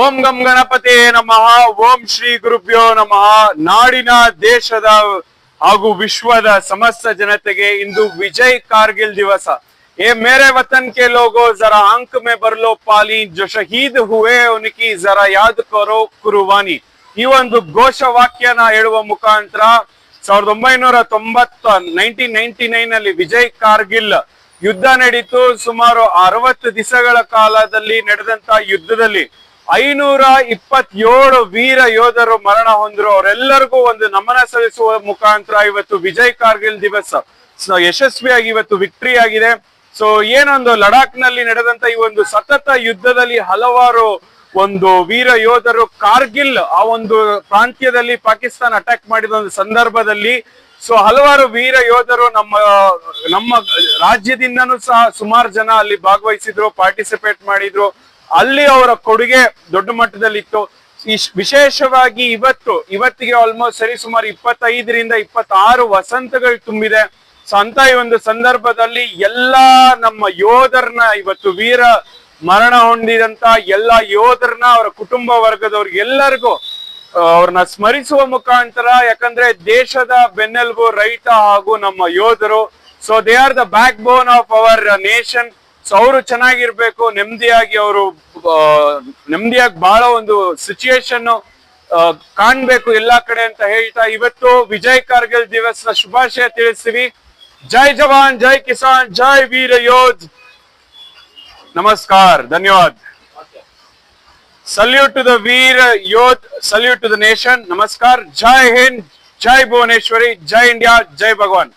ಓಂ ಗಂ ಗಣಪತಿ ನಮಃ, ಓಂ ಶ್ರೀ ಗುರುಭ್ಯೋ ನಮಃ. ನಾಡಿನ ದೇಶದ ಹಾಗೂ ವಿಶ್ವದ ಸಮಸ್ತ ಜನತೆಗೆ ಇಂದು ವಿಜಯ್ ಕಾರ್ಗಿಲ್ ದಿವಸ. ಏ ಮೇರೆ ವತನ್ ಕೆ ಲೋಗೋ, ಜರಾ ಅಂಕ್ ಮೇ ಬರ್ಲೋ ಪಾಲಿ, ಜೋ ಶಹೀದ್ ಹುವೆ ಉನಿಕಿ, ಜರಾ ಯಾದ್ ಕರೋ ಕುರುವಾನಿ. ಈ ಒಂದು ಘೋಷ ಘೋಷವಾಕ್ಯನ ಹೇಳುವ ಮುಖಾಂತರ ಸಾವಿರದ ಒಂಬೈನೂರ ತೊಂಬತ್ತ ನೈನ್ಟೀನ್ ನೈನ್ಟಿ ನೈನ್ ಅಲ್ಲಿ ವಿಜಯ್ ಕಾರ್ಗಿಲ್ ಯುದ್ಧ ನಡೀತು. ಸುಮಾರು ಅರವತ್ತು ದಿವಸಗಳ ಕಾಲದಲ್ಲಿ ನಡೆದಂತ ಯುದ್ಧದಲ್ಲಿ ಐನೂರ ಇಪ್ಪತ್ತೇಳು ವೀರ ಯೋಧರು ಮರಣ ಹೊಂದರು ಅವರೆಲ್ಲರಿಗೂ ಒಂದು ನಮನ ಸಲ್ಲಿಸುವ ಮುಖಾಂತರ ಇವತ್ತು ವಿಜಯ್ ಕಾರ್ಗಿಲ್ ದಿವಸ. ಯಶಸ್ವಿಯಾಗಿ ಇವತ್ತು ವಿಕ್ಟ್ರಿ ಆಗಿದೆ. ಸೊ ಏನೊಂದು ಲಡಾಖ್ನಲ್ಲಿ ನಡೆದಂತ ಈ ಒಂದು ಸತತ ಯುದ್ಧದಲ್ಲಿ ಹಲವಾರು ಒಂದು ವೀರ ಯೋಧರು ಕಾರ್ಗಿಲ್ ಆ ಒಂದು ಪ್ರಾಂತ್ಯದಲ್ಲಿ ಪಾಕಿಸ್ತಾನ ಅಟ್ಯಾಕ್ ಮಾಡಿದ ಒಂದು ಸಂದರ್ಭದಲ್ಲಿ. ಸೊ ಹಲವಾರು ವೀರ ಯೋಧರು ನಮ್ಮ ನಮ್ಮ ರಾಜ್ಯದಿಂದನೂ ಸಹ ಸುಮಾರು ಜನ ಅಲ್ಲಿ ಭಾಗವಹಿಸಿದ್ರು ಪಾರ್ಟಿಸಿಪೇಟ್ ಮಾಡಿದ್ರು. ಅಲ್ಲಿ ಅವರ ಕೊಡುಗೆ ದೊಡ್ಡ ಮಟ್ಟದಲ್ಲಿತ್ತು ವಿಶೇಷವಾಗಿ ಇವತ್ತು, ಇವತ್ತಿಗೆ ಆಲ್ಮೋಸ್ಟ್ ಸರಿ ಸುಮಾರು ಇಪ್ಪತ್ತೈದರಿಂದ ಇಪ್ಪತ್ತಾರು ವಸಂತಗಳು ತುಂಬಿದೆ. ಸೊ ಅಂತ ಈ ಒಂದು ಸಂದರ್ಭದಲ್ಲಿ ಎಲ್ಲಾ ನಮ್ಮ ಯೋಧರನ್ನ ಇವತ್ತು ವೀರ ಮರಣ ಹೊಂದಿದಂತ ಎಲ್ಲಾ ಯೋಧರನ್ನ, ಅವರ ಕುಟುಂಬ ವರ್ಗದವ್ರಿಗೆಲ್ಲರಿಗೂ ಅವ್ರನ್ನ ಸ್ಮರಿಸುವ ಮುಖಾಂತರ, ಯಾಕಂದ್ರೆ ದೇಶದ ಬೆನ್ನೆಲುಬು ರೈತ ಹಾಗೂ ನಮ್ಮ ಯೋಧರು. So they are the backbone of our nation so ಅವರು ಚೆನ್ನಾಗಿರ್ಬೇಕು, ನೆಮ್ಮದಿಯಾಗಿ ಅವರು ನೆಮ್ಮದಿಯಾಗಿ ಬಹಳ ಒಂದು ಸಿಚುಯೇಷನ್ ಕಾಣ್ಬೇಕು ಎಲ್ಲಾ ಕಡೆ ಅಂತ ಹೇಳ್ತಾ ಇವತ್ತು ವಿಜಯ್ ಕಾರ್ಗಿಲ್ ದಿವಸ ಶುಭಾಶಯ ತಿಳಿಸ್ತೀವಿ. ಜೈ ಜವಾನ್, ಜೈ ಕಿಸಾನ್, ಜೈ ವೀರ ಯೋಧ್. ನಮಸ್ಕಾರ, ಧನ್ಯವಾದ. ಸಲ್ಯೂಟ್ ಟು ದ ವೀರ ಯೋಧ್ ಸಲ್ಯೂಟ್ ಟು ದ ನೇಷನ್ ನಮಸ್ಕಾರ, ಜೈ ಹಿಂದ್, ಜೈ ಭುವನೇಶ್ವರಿ, ಜೈ ಇಂಡಿಯಾ, ಜೈ ಭಗವಾನ್.